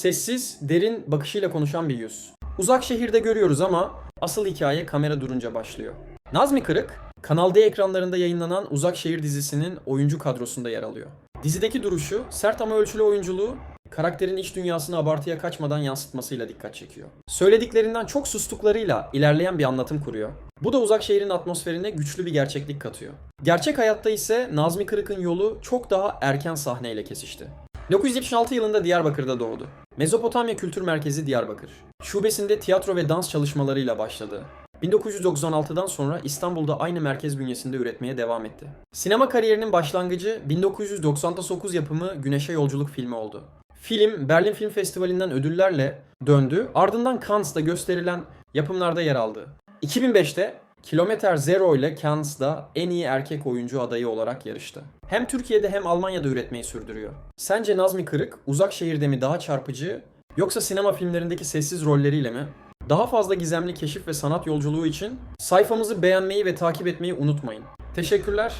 Sessiz, derin bakışıyla konuşan bir yüz. Uzak şehirde görüyoruz ama asıl hikaye kamera durunca başlıyor. Nazmi Kırık, Kanal D ekranlarında yayınlanan Uzak Şehir dizisinin oyuncu kadrosunda yer alıyor. Dizideki duruşu, sert ama ölçülü oyunculuğu, karakterin iç dünyasını abartıya kaçmadan yansıtmasıyla dikkat çekiyor. Söylediklerinden çok sustuklarıyla ilerleyen bir anlatım kuruyor. Bu da uzak şehrin atmosferine güçlü bir gerçeklik katıyor. Gerçek hayatta ise Nazmi Kırık'ın yolu çok daha erken sahneyle kesişti. 1976 yılında Diyarbakır'da doğdu. Mezopotamya Kültür Merkezi Diyarbakır. Şubesinde tiyatro ve dans çalışmalarıyla başladı. 1996'dan sonra İstanbul'da aynı merkez bünyesinde üretmeye devam etti. Sinema kariyerinin başlangıcı 1999 yapımı Güneşe Yolculuk filmi oldu. Film Berlin Film Festivali'nden ödüllerle döndü. Ardından Cannes'ta gösterilen yapımlarda yer aldı. 2005'te Kilometre Zero ile Cannes'da en iyi erkek oyuncu adayı olarak yarıştı. Hem Türkiye'de hem Almanya'da üretmeyi sürdürüyor. Sence Nazmi Kırık uzak şehirde mi daha çarpıcı yoksa sinema filmlerindeki sessiz rolleriyle mi? Daha fazla gizemli keşif ve sanat yolculuğu için sayfamızı beğenmeyi ve takip etmeyi unutmayın. Teşekkürler.